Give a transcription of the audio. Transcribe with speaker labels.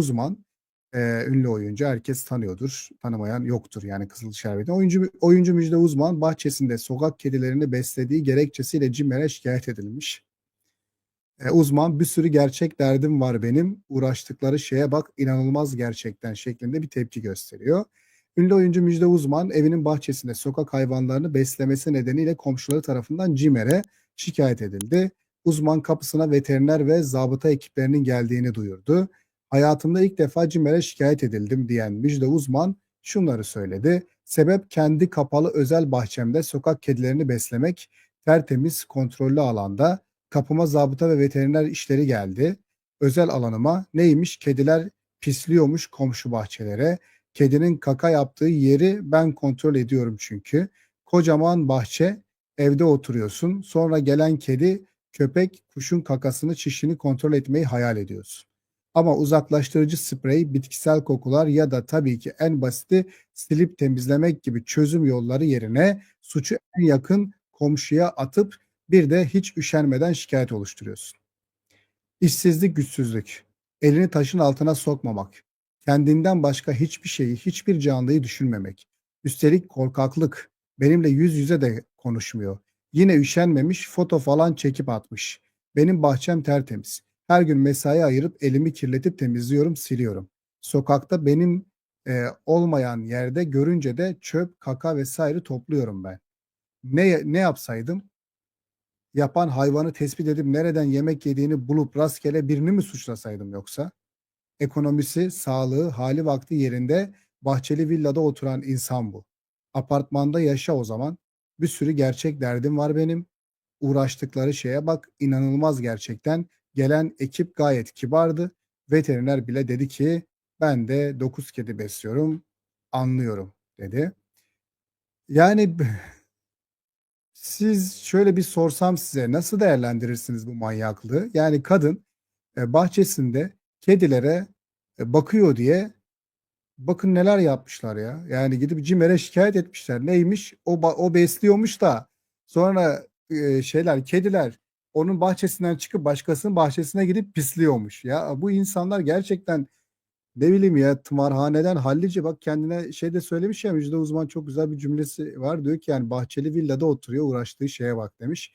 Speaker 1: Uzman, eee, ünlü oyuncu. Herkes tanıyordur. Tanımayan yoktur yani Kızıl Şerbeti. Oyuncu oyuncu Müjde Uzman bahçesinde sokak kedilerini beslediği gerekçesiyle CİMER'e şikâyet edilmiş. Eee, uzman "Bir sürü gerçek derdim var benim. Uğraştıkları şeye bak, inanılmaz gerçekten." şeklinde bir tepki gösteriyor. Ünlü oyuncu Müjde Uzman, evinin bahçesinde sokak hayvanlarını beslemesi nedeniyle komşuları tarafından CİMER'e şikâyet edildi. Uzman kapısına veteriner ve zabıta ekiplerinin geldiğini duyurdu. "Hayatımda ilk defa CİMER'e şikâyet edildim." diyen Müjde Uzman şunları söyledi: "Sebep kendi kapalı özel bahçemde sokak kedilerini beslemek. Tertemiz, kontrollü alanda. Kapıma zabıta ve veteriner işleri geldi. Özel alanıma. Neymiş? Kediler pisliyormuş komşu bahçelere. Kedinin kaka yaptığı yeri ben kontrol ediyorum çünkü. Kocaman bahçe, evde oturuyorsun. Sonra gelen kedi, köpek, kuşun kakasını, çişini kontrol etmeyi hayal ediyorsun. Ama uzaklaştırıcı sprey, bitkisel kokular ya da tabii ki en basiti silip temizlemek gibi çözüm yolları yerine suçu en yakın komşuya atıp bir de hiç üşenmeden şikâyet oluşturuyorsun. İşsizlik, güçsüzlük, elini taşın altına sokmamak, kendinden başka hiçbir şeyi, hiçbir canlıyı düşünmemek, üstelik korkaklık, benimle yüz yüze de konuşmuyor. Yine üşenmemiş, foto falan çekip atmış. Benim bahçem tertemiz. Her gün mesai ayırıp elimi kirletip temizliyorum, siliyorum. Sokakta benim, eee, olmayan yerde görünce de çöp, kaka vs. topluyorum ben. Ne ne yapsaydım? Yapan hayvanı tespit edip nereden yemek yediğini bulup rastgele birini mi suçlasaydım yoksa? Ekonomisi, sağlığı, hâli vakti yerinde, bahçeli villada oturan insan bu. Apartmanda yaşa o zaman. Bir sürü gerçek derdim var benim. Uğraştıkları şeye bak, inanılmaz gerçekten. Gelen ekip gayet kibardı. Veteriner bile dedi ki "Ben de 9 kedi besliyorum, anlıyorum." dedi. Yani siz şöyle bir sorsam size nasıl değerlendirirsiniz bu manyaklığı? Yani kadın, eee, bahçesinde kedilere, eee, bakıyor diye bakın neler yapmışlar ya. Yani gidip CİMER'e şikâyet etmişler. Neymiş? O o besliyormuş da sonra, eee, şeyler, kediler onun bahçesinden çıkıp başkasının bahçesine gidip pisliyormuş. Ya bu insanlar gerçekten ne bileyim ya tımarhaneden hallice bak kendine şey de söylemiş ya Müjde Uzman çok güzel bir cümlesi var. Diyor ki yani "Bahçeli villada oturuyor, uğraştığı şeye bak." demiş.